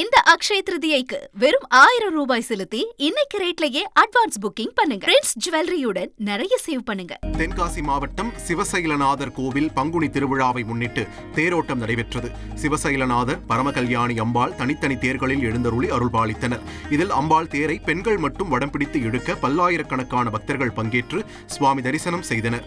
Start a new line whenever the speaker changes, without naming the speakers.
இந்த அக்ஷய திருதியைக்கு வெறும் ஆயிரம் ரூபாய் செலுத்தி இன்னைக்கு ரேட்லயே அட்வான்ஸ் புக்கிங் பண்ணுங்க. பிரின்ஸ் ஜுவல்லரியுடன் நிறைய சேவ் பண்ணுங்க.
தென்காசி மாவட்டம் சிவசைலநாதர் கோவில் பங்குனி திருவிழாவை முன்னிட்டு தேரோட்டம் நடைபெற்றது. சிவசைலநாதர் பரமகல்யாணி அம்பாள் தனித்தனி தேர்களில் எழுந்தருளி அருள்பாலித்தனர். இதில் அம்பாள் தேரை பெண்கள் மட்டும் வடம் பிடித்து இழுக்க பல்லாயிரக்கணக்கான பக்தர்கள் பங்கேற்று சுவாமி தரிசனம் செய்தனர்.